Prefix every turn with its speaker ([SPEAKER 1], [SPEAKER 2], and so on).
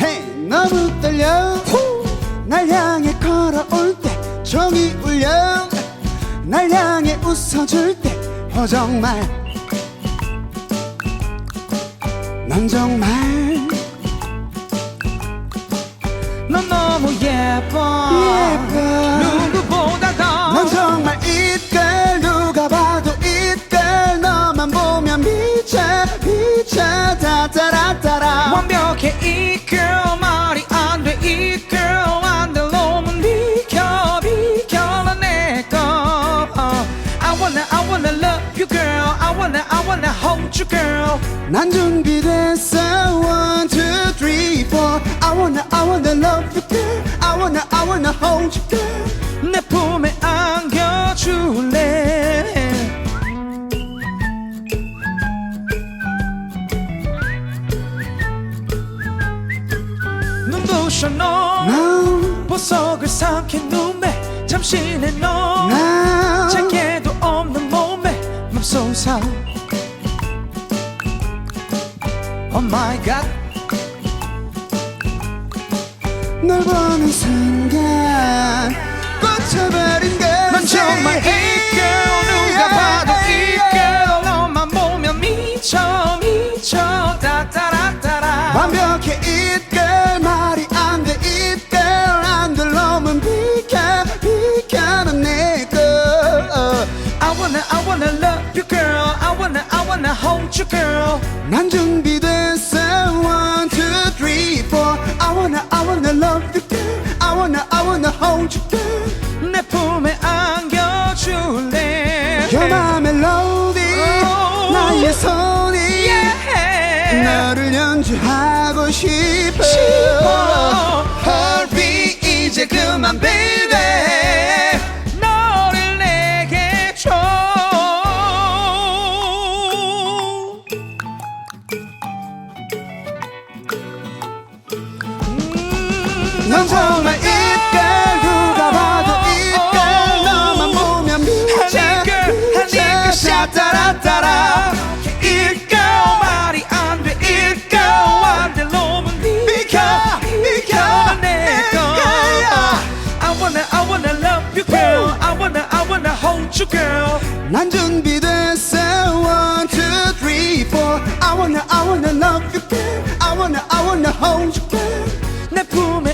[SPEAKER 1] 헤이 너무 떨려. 후! 날 향해 걸어올 때 종이 울려. 날 향해 웃어줄 때어 정말. 넌 정말.
[SPEAKER 2] 넌 너무 예뻐
[SPEAKER 1] 난 준비됐어 one two three four I wanna I wanna love you girl I wanna I wanna hold you girl
[SPEAKER 2] 내 품에 안겨줄래 눈부셔 너 보석을 삼킨 눈매 잠시 내너 Oh my god.
[SPEAKER 1] 널 보는 순간 꽂혀버린
[SPEAKER 2] 넌 정말 이 girl 누가 봐도 이 girl 너만 보면 미쳐 미쳐. 따따라따라.
[SPEAKER 1] 완벽해 이끌 말이 안돼 이끌 안돼 너만 비켜 비켜 넌내거
[SPEAKER 2] I wanna I wanna hold you girl
[SPEAKER 1] 난 준비됐어 one two three four I wanna I wanna love you girl I wanna I wanna hold you girl
[SPEAKER 2] 내 품에 안겨줄래
[SPEAKER 1] You're my melody
[SPEAKER 2] Oh.
[SPEAKER 1] 나의 손이
[SPEAKER 2] yeah.
[SPEAKER 1] 너를 연주하고 싶어
[SPEAKER 2] 싶어.
[SPEAKER 1] Hurry 이제 그만 baby 넌 정말 이끌 누가 봐도 이끌 너만 보면 미쳐
[SPEAKER 2] 하니까 샤따라따라 일거 말이 안돼 일거 안돼 너무 비켜 비켜 내거 I wanna I wanna love you girl I wanna I wanna hold you girl
[SPEAKER 1] 난 준비됐어 one two three four I wanna I wanna love you girl I wanna I wanna hold you girl
[SPEAKER 2] 내 품에